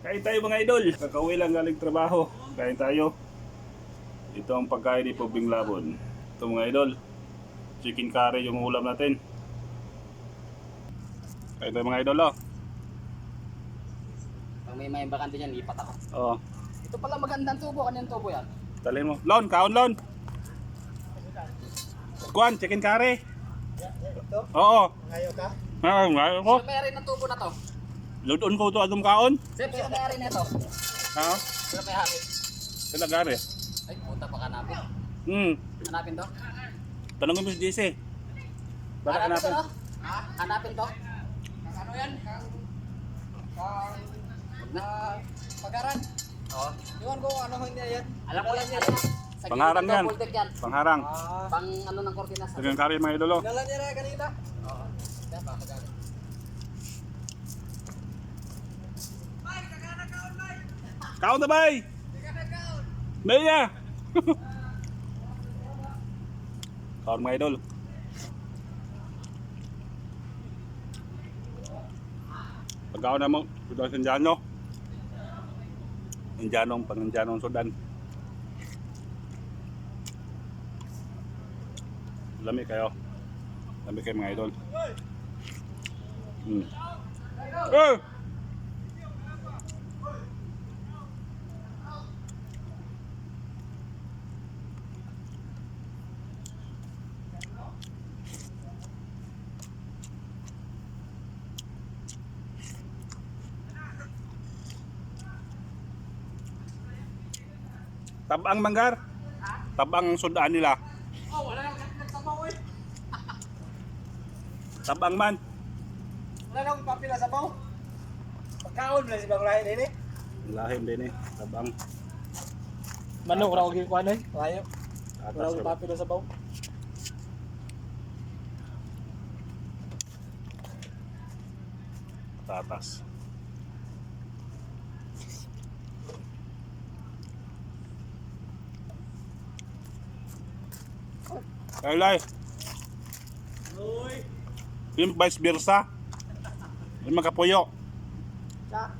Kain tayo mga idol. Kakauwi lang galing trabaho. Kain tayo. Ito ang pagkain ni Pubing Labon. Ito mga idol. Chicken curry yung ulam natin. Kain tayo mga idol oh. Pag may may bakante dyan, lipat ako. Oh. Ito pala magandang tubo. Kanyan tubo yan? Talin mo. Lon, kaon lon. Kuan, chicken curry. Ito? Oo. Ngayon ka? Ah, ngayon ko. Sino may-ari ng tubo na to? Ludon ko to adong kaon. Sir, sino may-ari na ito? Ha? Sino may-ari? Sila gari. Ay, puta pa hanapin. Hmm. Hanapin to? Tanongin mo si JC. Baka Hanapin to, no? Hanapin to? Ano yan? Huwag na. Pagaran. Oo. Iwan ko kung ano hindi yan. Alam ko yan. Sa Pangharang yan. Pangharang. Ah. Pang ano ng kortina sa... Mga idol oh. Dala niya na kanina. Oo. Yan, baka Kaon na bay! Maya! Kaon mga idol. Pagkaon na mo, ito ang Indiano. Indianong, pang Indianong Sudan. Lami kayo. Lami kayo mga idol. Hmm. Eh! Tabang manggar. Tabang sudan nila. Oh, wala nang nagsabaw eh. Tabang man. Wala nang papila sa baw. Pagkaon na si Bang Lahin ini. Lahim din eh. Tabang. Manok ra og kuan eh. Layo. Atas Wala ba? papila sa baw. Tatas. Ay, lay. Uy. Yung vice versa. Yung makapuyo. Sa.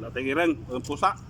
Lating ireng, ang pusa.